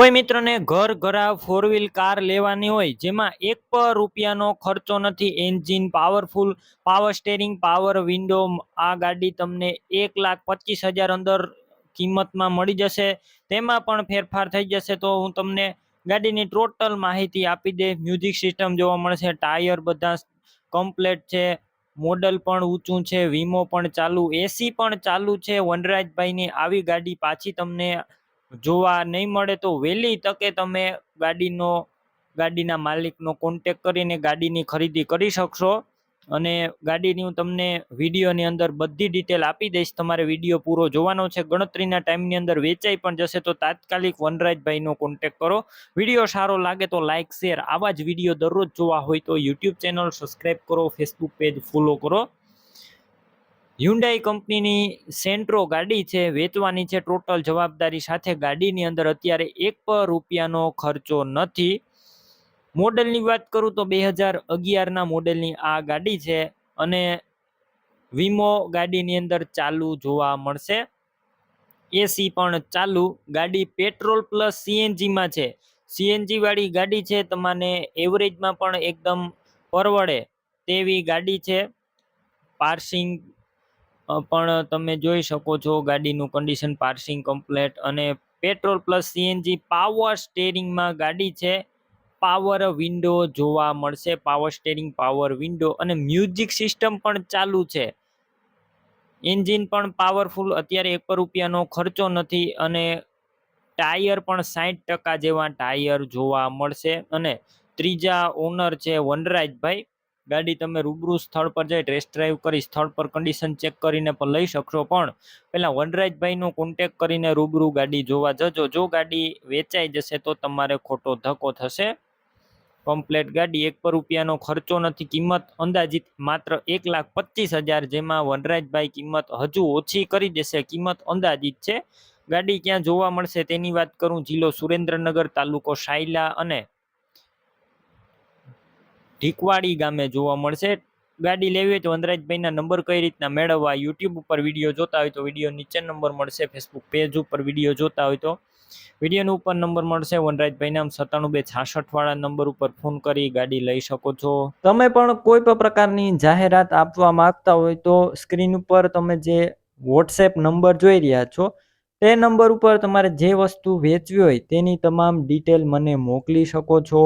કોઈ મિત્રને ઘર ઘરા ફોર વ્હીલ કાર લેવાની હોય, જેમાં એક પણ રૂપિયાનો ખર્ચો નથી engine powerful power steering power window આ ગાડી તમને એક લાખ પચીસ હજાર અંદર કિંમતમાં મળી જશે. તેમાં પણ ફેરફાર થઈ જશે તો હું તમને ગાડીની ટોટલ માહિતી આપી દે. મ્યુઝિક સિસ્ટમ જોવા મળશે ટાયર બધા કમ્પ્લેટ છે. મોડલ પણ ઊંચું છે, વીમો પણ ચાલુ એસી પણ ચાલુ છે. વનરાજભાઈની આવી ગાડી પાછી તમને જોવા નહીં મળે તો વહેલી તકે તમે ગાડીનો, ગાડીના માલિકનો કોન્ટેક કરીને ગાડીની ખરીદી કરી શકશો. અને ગાડીની હું તમને વિડીયોની અંદર બધી ડિટેલ આપી દઈશ. તમારે વીડિયો પૂરો જોવાનો છે. ગણતરીના ટાઈમની અંદર વેચાઈ પણ જશે તો તાત્કાલિક વનરાજભાઈનો કોન્ટેક કરો. વીડિયો સારો લાગે તો લાઇક શેર આવા જ વીડિયો દરરોજ જોવા હોય તો યુટ્યુબ ચેનલ સબસ્ક્રાઈબ કરો ફેસબુક પેજ ફોલો કરો. હ્યુન્ડાઈ કંપનીની સેન્ટ્રો ગાડી છે, વેચવાની છે. ટોટલ જવાબદારી સાથે ગાડીની અંદર અત્યારે એક રૂપિયાનો ખર્ચો નથી. મોડેલની વાત કરું તો બે હજાર અગિયારના મોડેલની આ ગાડી છે અને વીમો ગાડીની અંદર ચાલુ જોવા મળશે. એસી પણ ચાલુ. ગાડી પેટ્રોલ પ્લસ સીએનજીમાં છે. સીએનજી વાળી ગાડી છે, તમને એવરેજમાં પણ એકદમ પરવડે તેવી ગાડી છે. પાર્સિંગ પણ તમે જોઈ શકો છો ગાડીનું કન્ડિશન પાર્સિંગ કમ્પ્લેટ અને પેટ્રોલ પ્લસ સીએનજી પાવર સ્ટેરિંગમાં ગાડી છે. પાવર વિન્ડો જોવા મળશે. પાવર સ્ટેરિંગ પાવર વિન્ડો અને મ્યુઝિક સિસ્ટમ પણ ચાલુ છે. એન્જિન પણ પાવરફુલ અત્યારે એક રૂપિયાનો ખર્ચો નથી અને ટાયર પણ સાઠ ટકા જેવા ટાયર જોવા મળશે. અને ત્રીજા ઓનર છે વનરાજભાઈ. ગાડી તમે રૂબરૂ સ્થળ પર જઈ ટેસ્ટ ડ્રાઈવ કરી સ્થળ પર કન્ડિશન ચેક કરીને પણ લઈ શકશો. પણ પહેલાં વનરાજભાઈનો કોન્ટેક કરીને રૂબરૂ ગાડી જોવા જજો. જો ગાડી વેચાઈ જશે તો તમારે ખોટો ધક્કો થશે. કમ્પ્લેટ ગાડી એક પર રૂપિયાનો ખર્ચો નથી. કિંમત અંદાજિત માત્ર એક લાખ પચીસ હજાર જેમાં વનરાજભાઈ કિંમત હજુ ઓછી કરી દેશે. કિંમત અંદાજિત છે. ગાડી ક્યાં જોવા મળશે તેની વાત કરું. જિલ્લો સુરેન્દ્રનગર તાલુકો શાયલા અને ઢીકવાડી ગામે જોવા મળશે. ગાડી લેવી હોય તો વનરાજભાઈના નંબર કઈ રીતના મેળવવા યુટ્યુબ ઉપર વીડિયો જોતા હોય તો વીડિયો નીચે નંબર મળશે. ફેસબુક પેજ ઉપર વીડિયો જોતા હોય તો વિડીયોનો ઉપર નંબર મળશે. વનરાજભાઈના સત્તાણું બે છાસઠ વાળા નંબર ઉપર ફોન કરી ગાડી લઈ શકો છો. તમે પણ કોઈ પણ પ્રકારની જાહેરાત આપવા માંગતા હોય તો સ્ક્રીન ઉપર તમે જે વોટ્સએપ નંબર જોઈ રહ્યા છો, તે નંબર ઉપર તમારે જે વસ્તુ વેચવી હોય તેની તમામ ડિટેલ મને મોકલી શકો છો.